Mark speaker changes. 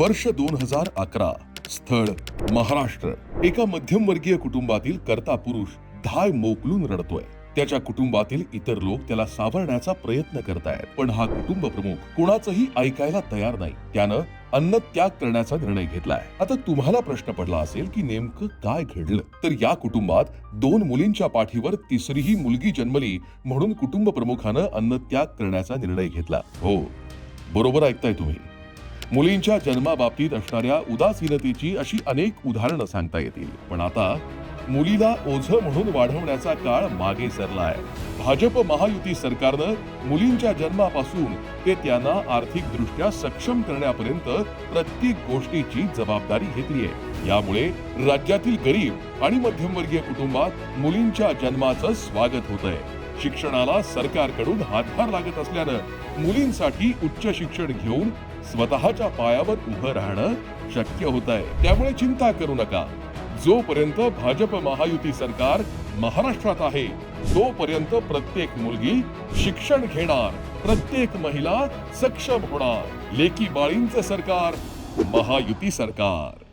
Speaker 1: वर्ष दोन हजार अकरा स्थळ महाराष्ट्र. एका मध्यमवर्गीय कुटुंबातील कर्ता पुरुष धाय मोकलून रडतोय. त्याच्या कुटुंबातील इतर लोक त्याला सावरण्याचा प्रयत्न करतायत पण हा कुटुंब प्रमुख कुणाचंही ऐकायला तयार नाही. त्यानं अन्न त्याग करण्याचा निर्णय घेतलाय. आता तुम्हाला प्रश्न पडला असेल की नेमकं काय घडलं? तर या कुटुंबात दोन मुलींच्या पाठीवर तिसरीही मुलगी जन्मली म्हणून कुटुंब प्रमुखानं अन्न त्याग करण्याचा निर्णय घेतला. हो बरोबर ऐकताय तुम्ही. मुलींच्या जन्माबाबतीत असणाऱ्या उदासीनतेची अशी अनेक उदाहरणं सांगता येतील. पण आता मुलीला ओझ म्हणून वाढवण्याचा काळ मागे सरला आहे भाजप महायुती सरकारनं मुलींच्या जन्मापासून ते त्यांना आर्थिकदृष्ट्या सक्षम करण्यापर्यंत प्रत्येक गोष्टीची जबाबदारी घेतली आहे. यामुळे राज्यातील गरीब आणि मध्यमवर्गीय कुटुंबात मुलींच्या जन्माचं स्वागत होत आहे शिक्षणाला सरकारकडून हातभार लागत असल्यानं मुलींसाठी उच्च शिक्षण घेऊन स्वतःच्या पायावर उभं राहणं शक्य होत आहे त्यामुळे चिंता करू नका. जोपर्यंत भाजप महायुती सरकार महाराष्ट्रात आहे तोपर्यंत प्रत्येक मुलगी शिक्षण घेणार प्रत्येक महिला सक्षम होणार. लेकी बाळींचं सरकार महायुती सरकार.